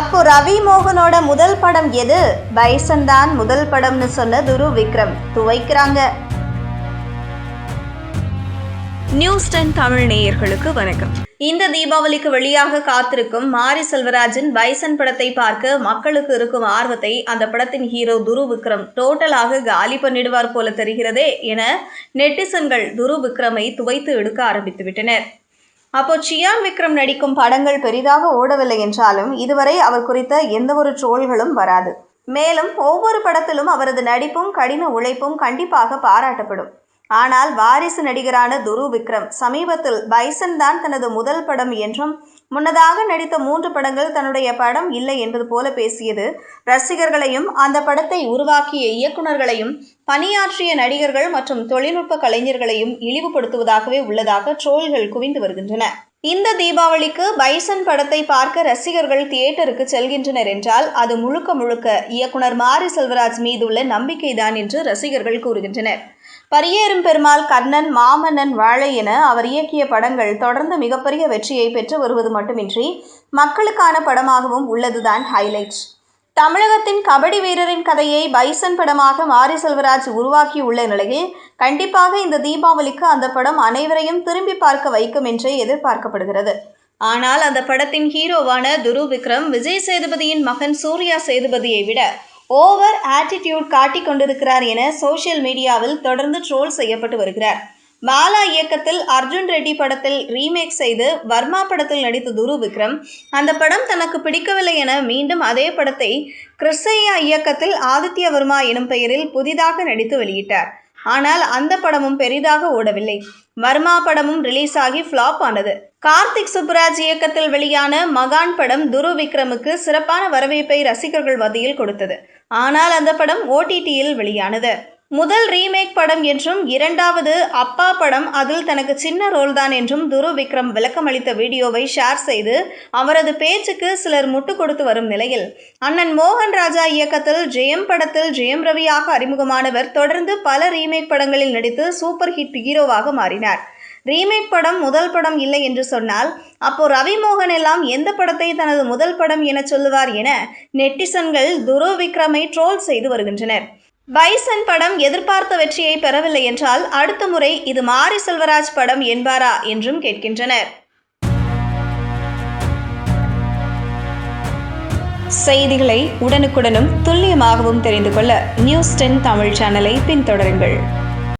அப்போ ரவி மோகனோட முதல் படம் எது? பைசன் தான் முதல் படம்னு சொன்ன துரு விக்ரம். துவைக்கிறாங்க. நியூஸ் டென் தமிழ் நேயர்களுக்கு வணக்கம். இந்த தீபாவளிக்கு வெளியாக காத்திருக்கும் மாரி செல்வராஜின் பைசன் படத்தை பார்க்க மக்களுக்கு இருக்கும் ஆர்வத்தை அந்த படத்தின் ஹீரோ துரு விக்ரம் டோட்டலாக காலி பண்ணிடுவார் போல தெரிகிறதே என நெட்டிசன்கள் துரு விக்ரமை துவைத்து எடுக்க ஆரம்பித்து விட்டனர் அப்போ சியான் விக்ரம் நடிக்கும் படங்கள் பெரிதாக ஓடவில்லை என்றாலும் இதுவரை அவர் குறித்த எந்த ஒரு ட்ரோல்களும் வராது. மேலும் ஒவ்வொரு படத்திலும் அவரது நடிப்பும் கடின உழைப்பும் கண்டிப்பாக பாராட்டப்படும். ஆனால் வாரிசு நடிகரான துரு விக்ரம் சமீபத்தில் பைசன் தான் தனது முதல் படம் என்றும் முன்னதாக நடித்த மூன்று படங்கள் தன்னுடைய படம் இல்லை என்பது போல பேசியது. ரசிகர்களையும் அந்த படத்தை உருவாக்கிய இயக்குனர்களையும் பணியாற்றிய நடிகர்கள் மற்றும் தொழில்நுட்ப கலைஞர்களையும் இழிவுபடுத்துவதாகவே உள்ளதாக ட்ரோல்கள் குவிந்து வருகின்றன. இந்த தீபாவளிக்கு பைசன் படத்தை பார்க்க ரசிகர்கள் தியேட்டருக்கு செல்கின்றனர் என்றால் அது முழுக்க முழுக்க இயக்குனர் மாரி செல்வராஜ் மீதுள்ள நம்பிக்கைதான் என்று ரசிகர்கள் கூறுகின்றனர். பரியேறும் பெருமாள் கர்ணன் மாமன்னன் வாழை என அவர் இயக்கிய படங்கள் தொடர்ந்து மிகப்பெரிய வெற்றியை பெற்று வருவது மட்டுமின்றி மக்களுக்கான படமாகவும் உள்ளதுதான் ஹைலைட் தமிழகத்தின் கபடி வீரரின் கதையை பைசன் படமாக மாரி செல்வராஜ் உருவாக்கியுள்ள நிலையில் கண்டிப்பாக இந்த தீபாவளிக்கு அந்த படம் அனைவரையும் திரும்பி பார்க்க வைக்கும் என்றே எதிர்பார்க்கப்படுகிறது. ஆனால் அந்த படத்தின் ஹீரோவான துரு விக்ரம் விஜய் சேதுபதியின் மகன் சூர்யா சேதுபதியை விட ஓவர் ஆட்டிடியூட் காட்டிக் கொண்டிருக்கிறார் என சோஷியல் மீடியாவில் தொடர்ந்து ட்ரோல் செய்யப்பட்டு வருகிறார். பாலா இயக்கத்தில் அர்ஜுன் ரெட்டி படத்தில் ரீமேக் செய்து வர்மா படத்தில் நடித்த துரு விக்ரம் அந்த படம் தனக்கு பிடிக்கவில்லை என மீண்டும் அதே படத்தை கிறிஸ்தையா இயக்கத்தில் ஆதித்ய வர்மா எனும் பெயரில் புதிதாக நடித்து வெளியிட்டார். ஆனால் அந்த படமும் பெரிதாக ஓடவில்லை. வர்மா படமும் ரிலீஸ் ஆகி ஃப்ளாப் ஆனது. கார்த்திக் சுப்புராஜ் இயக்கத்தில் வெளியான மகான் படம் துரு விக்ரமுக்கு சிறப்பான வரவேற்பை ரசிகர்கள் மத்தியில் கொடுத்தது. ஆனால் அந்த படம் ஓடிடியில் வெளியானது. முதல் ரீமேக் படம் என்றும் இரண்டாவது அப்பா படம் அதில் தனக்கு சின்ன ரோல் தான் என்றும் துரு விக்ரம் விளக்கமளித்த வீடியோவை ஷேர் செய்து அவரது பேச்சுக்கு சிலர் முட்டு கொடுத்து வரும் நிலையில் அண்ணன் மோகன் ராஜா இயக்கத்தில் ஜெயம் படத்தில் ஜெயம் ரவியாக அறிமுகமானவர் தொடர்ந்து பல ரீமேக் படங்களில் நடித்து சூப்பர் ஹிட் ஹீரோவாக மாறினார். ரீமேக் படம் முதல் படம் இல்லை என்று சொன்னால் அப்போ ரவிமோகன் எல்லாம் எந்த படத்தை தனது முதல் படம் என சொல்லுவார் என நெட்டிசன்கள் துரு விக்ரமை ட்ரோல் செய்து வருகின்றனர். பைசன் படம் எதிர்பார்த்த வெற்றியை பெறவில்லை என்றால் அடுத்த முறை இது மாரி செல்வராஜ் படம் என்பாரா என்றும் கேட்கின்றனர். செய்திகளை உடனுக்குடனும் துல்லியமாகவும் தெரிந்து கொள்ள நியூஸ் டென் தமிழ் சேனலை பின்தொடருங்கள்.